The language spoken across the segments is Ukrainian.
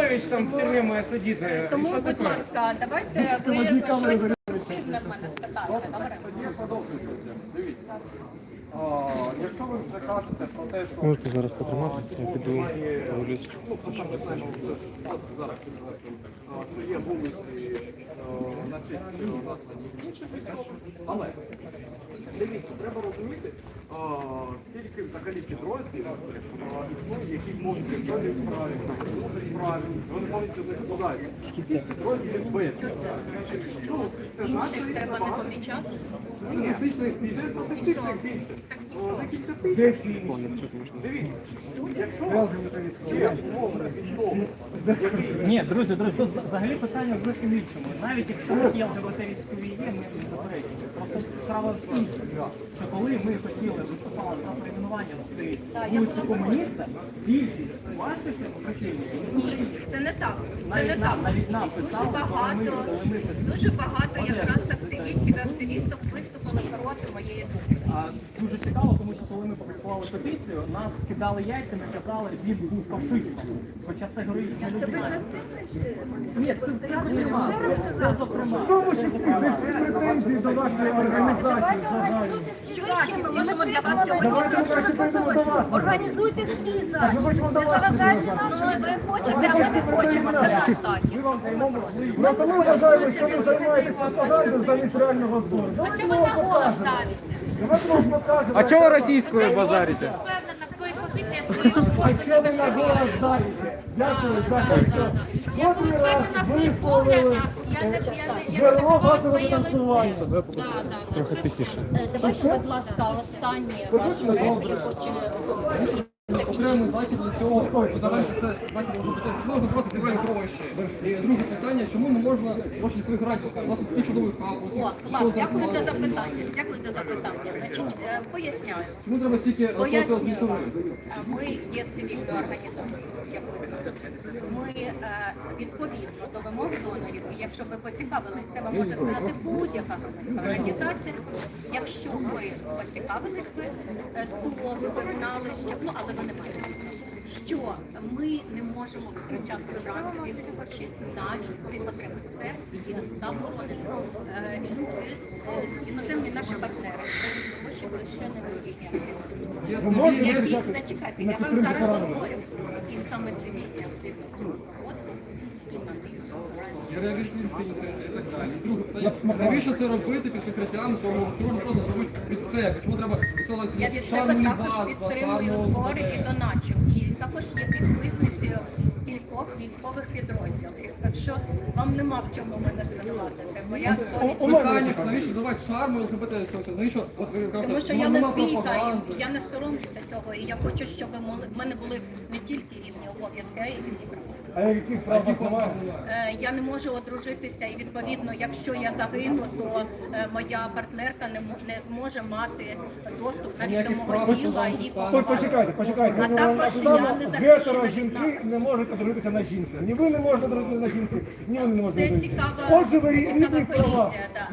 Арестович там в тюрмі має сидіти. Тому, будь ласка, давайте ви щось конструктивне в мене спитаєте, добре? Дивіться. А, Якщо ви вже кажете про те, що Можете зараз потримати, я піду прогулюсь. Ну, от зараз а, що є вулиці, а, на честь а, названі інших військових, але дивіться, треба розуміти, скільки взагалі підрозділів існує, які можуть держати правильно, можуть правильно, вони повністю не складають. Підрозділів без. Ну, Інших треба не помічати. Статистичних більше, статистичних більше. Декілька тисяч. Дивіться, якщо є умовно військовий, який Ні, друзі, друзі, тут взагалі питання зовсім іншому. Навіть якщо такі ЛГБТ військові є, ми не заперечуємо. Просто справа в іншому, що коли ми хотіли виступати за перейменування з вулиці комуніста, більшість ваших прихильників Ні, це не так. Це Навіть не нам- так. навіть нам Дуже писали, коли ми- багато, коли ми дуже багато якраз активістів і активісток виступили проти моєї думки. А, дуже цікаво, тому що коли ми публікували петицію, нас кидали яйцями, казали, він був фашистом. Хоча це героїчна Це ви за цим прийшли? Ні, це, це зокрема. Це зокрема. В тому числі це всі претензії до вашої організації. Що ми можемо для вас сьогодні. Організуйте свій захід. Не заважайте нашої, що ви хочете, а ми не хочемо. Це наш захід. Просто ми вважаємо, що ви займаєтесь пропагандою замість реального збору. А вам покажемо. Давайте ми. А чого російською базарите? Дякую за те, що кожен раз висловили е, джерело. Трохи тихіше. Е, Давайте, будь ласка, останнє вашу репліку чи окремий захід для цього це можна просто зібрати гроші. І друге питання, чому не можна гроші своїх радіо? У нас тут ті чудові. О, клас, дякую за запитання. Дякую за запитання. Значить, е, поясняю. Чому треба стільки Пояснюю розповідати більше? Е, Ми є цивільною організацією, як. Ми е, відповідно до вимог донорів, і якщо ви поцікавились, це вам може сказати будь-яка організація. Якщо ви поцікавились е, то ви б знали, що ну але ви не маєте. Що ми не можемо витрачати грантові гроші на військові потреби. Це є заборонено. Е, Люди, е, іноземні наші партнери, гроші більше не довіряють. Які зачекайте, я вам зараз говорю, які саме цивільні активності. От і на і. Друге питання, навіщо це робити під секретарем цього просто зробити від себе? Чому треба Я від себе також підтримую збори і доначу. І також є підписниці кількох військових підрозділів. Так що вам нема в чому мене звинуватити. Моя совість. Питання, навіщо давати шарму ЛГБТ? Навіщо? От ви кажете, Тому що ну, я нема лесбійка, пропаганди. і я не соромлюся цього, і я хочу, щоб в мене були не тільки рівні обов'язки, а й рівні права. А яких прав у вас немає? Е, Я не можу одружитися, і відповідно, якщо я загину, то е, моя партнерка не не зможе мати доступ навіть до мого тіла і кохання. почекайте, почекайте. А також я не захищена Гетеро жінки не можуть одружитися на жінці. Ні ви не можете одружитися на жінці, ні вони не можуть. Це цікава, Отже, ви цікава колізія. Да.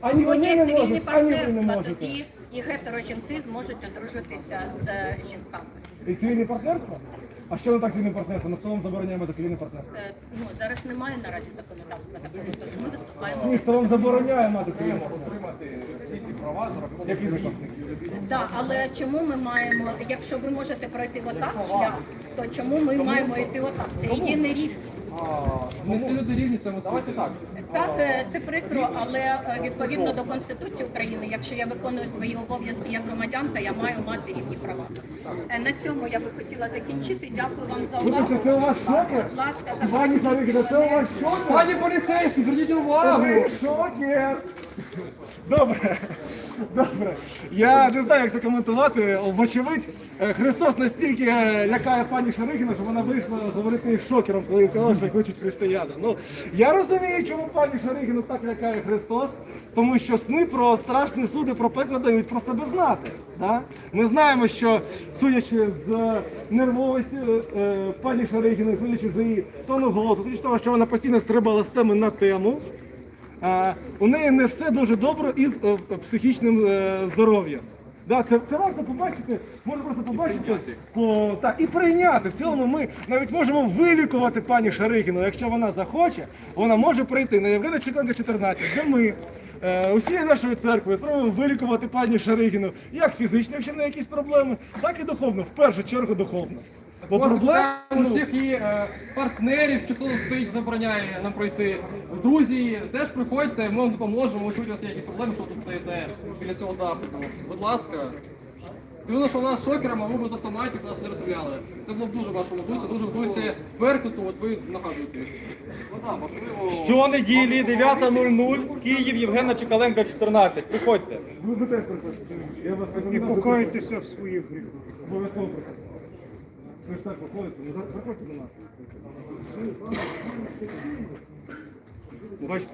Ані вони не можуть, ані ви не можете. тоді і гетерожінки зможуть одружитися з е, жінками. І цивільне партнерство? А що не так партнерство? Ну хто вам забороняє мати партнерство? Е, Ну зараз немає наразі законодавства такого, тож ми виступаємо. Ні, хто вам забороняє мати цивільне партнерство? отримати всі ці права за рахунок Який закон? Так, але чому ми маємо, якщо ви можете пройти отак шлях, то чому ми маємо йти отак? Це єдиний рівень. Ми всі люди рівні цьому Давайте так. Так, е, це прикро, але е, відповідно до Конституції України, якщо я виконую свої обов'язки як громадянка, я маю мати рівні права. Е, На цьому я би хотіла закінчити. Дякую вам за увагу. Це у вас шоки? Будь ласка, Пані Савікіна, це у вас шоки? Пані поліцейські, зверніть увагу! Ви шокер! Добре, добре. Я не знаю, як це коментувати. Вочевидь, е, Христос настільки е, лякає пані Шаригіна, що вона вийшла говорити шокером, коли казала, що кличуть християни. Ну, я розумію, чому пані Шаригіну так лякає Христос, тому що сни про страшні суди, про пекло дають про себе знати. Да? Ми знаємо, що судячи з нервовості е, е, пані Шаригіної, судячи з її тону голосу, судячи того, що вона постійно стрибала з теми на тему. У неї не все дуже добре із е, психічним е, здоров'ям. Да, це, це варто побачити, можна просто побачити по, так, і прийняти. В цілому ми навіть можемо вилікувати пані Шаригіну. Якщо вона захоче, вона може прийти на Євгена Чеканка 14, де ми е, усією нашою церквою спробуємо вилікувати пані Шаригіну як фізично, якщо не якісь проблеми, так і духовно, в першу чергу духовно. Бо проблем питаємо ну, всіх її е, партнерів, чи хто стоїть, забороняє нам пройти. Друзі, теж приходьте, ми вам допоможемо. Чуєте, у вас є якісь проблеми, що тут стоїте біля цього заходу. Будь ласка. Дивно, що у нас шокером, а ви без автоматів нас не розстріляли. Це було б дуже в вашому дусі, дуже в дусі Беркуту, от ви нагадуєте. Щонеділі 9.00, Київ, Євгена Чекаленка, 14. Приходьте. ви, теж приходите. Я вас І покайтеся в своїх гріхах. Обов'язково приходьте. Ви ж так виходите, ну за- приходьте до нас. Бачите?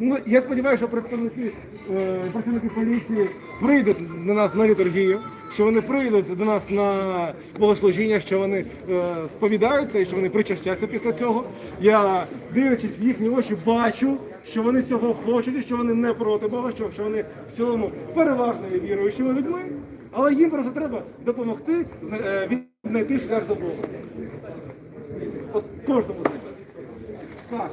Ну, я сподіваюся, що представники, е, працівники поліції прийдуть до нас на літургію, що вони прийдуть до нас на богослужіння, що вони е, сповідаються і що вони причастяться після цього. Я, дивлячись в їхні очі, бачу, що вони цього хочуть і що вони не проти Бога, що, що вони в цілому переважно є віруючими людьми, але їм просто треба допомогти е, віднайти шлях до Бога. От кожному з них. Так,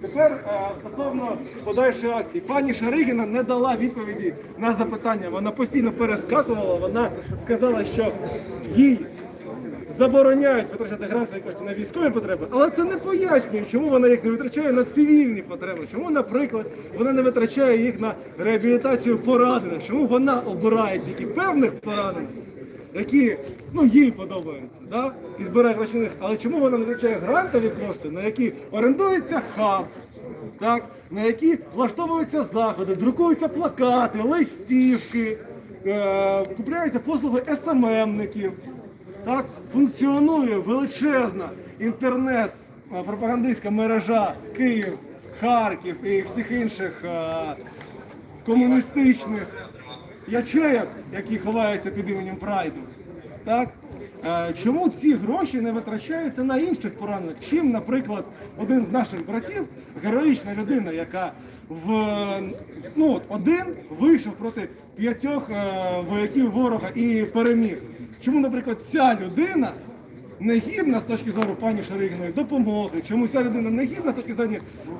тепер е, стосовно подальшої акції. Пані Шаригіна не дала відповіді на запитання. Вона постійно перескакувала. Вона сказала, що їй забороняють витрачати грантові кошти на військові потреби, але це не пояснює, чому вона їх не витрачає на цивільні потреби. Чому, наприклад, вона не витрачає їх на реабілітацію поранених, чому вона обирає тільки певних поранених які ну, їй подобаються, да? і збирає гроші них. Але чому вона не витрачає грантові кошти, на які орендується хаб, так? на які влаштовуються заходи, друкуються плакати, листівки, е- купляються послуги СММників, так? функціонує величезна інтернет е, мережа Київ, Харків і всіх інших е- комуністичних ячеєк, які ховаються під іменем Прайду. Так? Е, Чому ці гроші не витрачаються на інших поранених? Чим, наприклад, один з наших братів, героїчна людина, яка в ну, один вийшов проти п'ятьох е, вояків ворога і переміг. Чому, наприклад, ця людина не гідна з точки зору пані Шаригіної допомоги, чому ця людина не гідна з точки зору,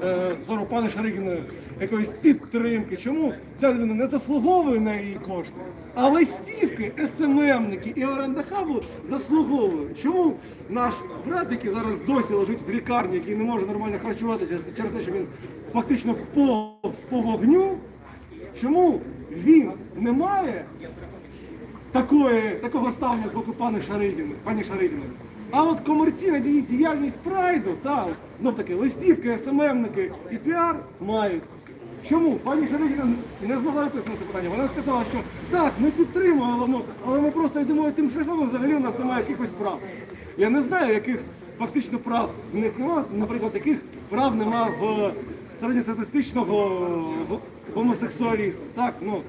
е, зору пані Шаригіної якоїсь підтримки, чому ця людина не заслуговує на її кошти, а листівки, СММники і оренда хабу заслуговують. Чому наш брат, який зараз досі лежить в лікарні, який не може нормально харчуватися через те, що він фактично повз по вогню, чому він не має такої, такого ставлення з боку пани Шаригіни, пані Шаригіни. А от комерційна діяльність прайду, та знов таки листівки, СММники і піар мають. Чому? Пані Шаригіна не змогла відповісти на це питання. Вона сказала, що так, ми підтримуємо, але ми просто йдемо тим шляхом, взагалі у нас немає якихось прав. Я не знаю, яких фактично прав в них немає, наприклад, яких прав нема в середньостатистичного гомосексуаліста. Так, ну,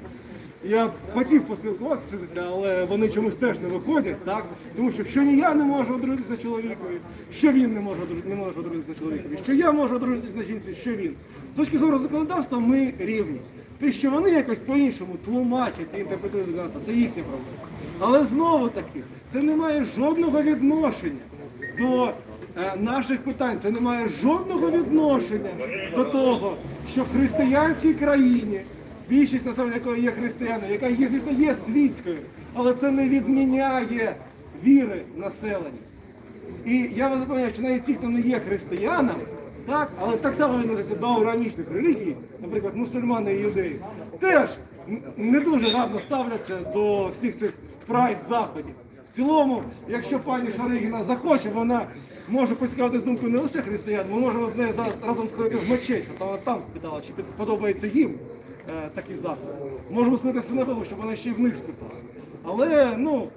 я хотів поспілкуватися, але вони чомусь теж не виходять, так? Тому що що ні я не можу одружитися чоловікові, що він не може не може одружитися чоловікові, що я можу одружитися на жінці, що він. З точки зору законодавства ми рівні. Те, що вони якось по-іншому тлумачать і інтерпретують законодавство, це їхня проблема. Але знову таки, це не має жодного відношення до е, наших питань. Це не має жодного відношення до того, що в християнській країні більшість населення якої є християни, яка є, звісно, є світською, але це не відміняє віри населення. І я вас запевняю, що навіть ті, хто не є християнами, так, але так само відносяться до арамічних релігій, наприклад, мусульмани і юдеї, теж не дуже гарно ставляться до всіх цих прайд-заходів. В цілому, якщо пані Шаригіна захоче, вона може поцікавити з думкою не лише християн, ми можемо з нею зараз разом сходити в мечеть, вона там спитала, чи подобається їм такі заходи. Можемо в синагогу, щоб вона ще й в них спитала. Але ну,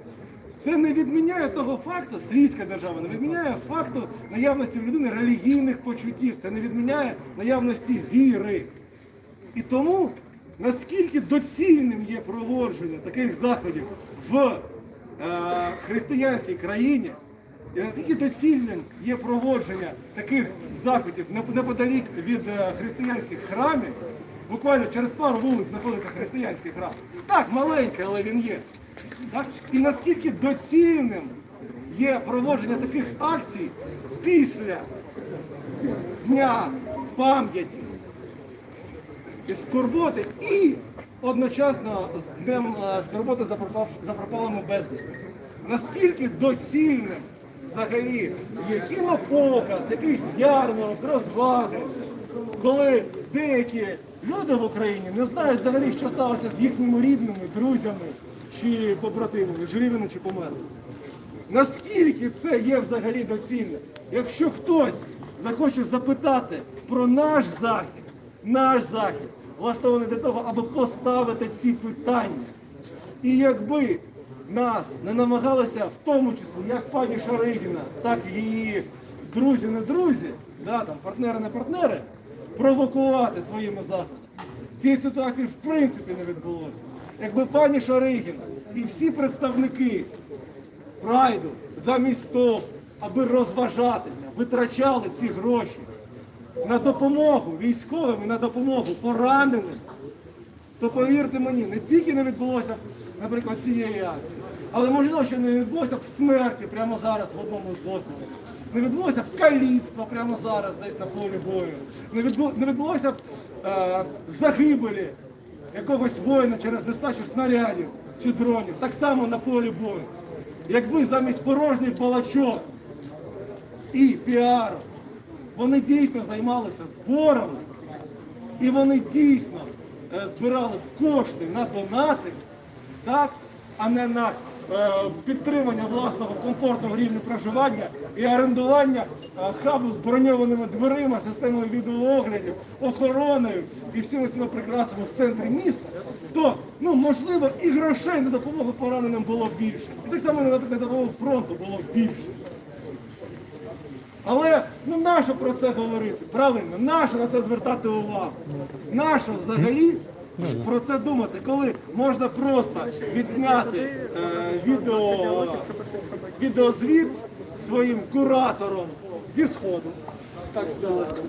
це не відміняє того факту, світська держава не відміняє факту наявності в людини релігійних почуттів, це не відміняє наявності віри. І тому наскільки доцільним є проводження таких заходів в е, християнській країні, і наскільки доцільним є проводження таких заходів неподалік від е, християнських храмів, буквально через пару вулиць знаходиться християнський храм. Так, маленький, але він є. Так? І наскільки доцільним є проводження таких акцій після Дня пам'яті і скорботи і одночасно з днем е, скорботи за пропав- за пропалими безвісти. Наскільки доцільним взагалі є кінопоказ, якийсь ярмарок, розваги, коли деякі люди в Україні не знають взагалі, що сталося з їхніми рідними, друзями чи побратимами, живі чи померли. Наскільки це є взагалі доцільно? Якщо хтось захоче запитати про наш захід, наш захід, влаштований для того, аби поставити ці питання. І якби нас не намагалися, в тому числі, як пані Шаригіна, так і її друзі, не друзі, да, там, партнери, не партнери, провокувати своїми заходами. Цієї ситуації в принципі не відбулося. Якби пані Шаригіна і всі представники прайду замість того, аби розважатися, витрачали ці гроші на допомогу військовим і на допомогу пораненим, то повірте мені, не тільки не відбулося, наприклад, цієї акції, але можливо, що не відбулося б смерті прямо зараз в одному з госпіталів. Не відбулося б каліцтва прямо зараз десь на полі бою. Не, відбу- не відбулося б е, загибелі якогось воїна через нестачу снарядів чи дронів, так само на полі бою. Якби замість порожніх балачок і піару вони дійсно займалися зборами, і вони дійсно е, збирали кошти на донати, так, а не на е, підтримання власного комфортного рівня проживання і орендування е, хабу з броньованими дверима, системою відеооглядів, охороною і всіми цими прикрасами в центрі міста, то ну можливо і грошей на допомогу пораненим було більше. І так само на допомогу фронту було більше. Але ну нащо про це говорити? Правильно, нащо на це звертати увагу? Нащо взагалі про це думати, коли можна просто відзняти е, відео, відеозвіт своїм куратором зі сходу. Так сталося.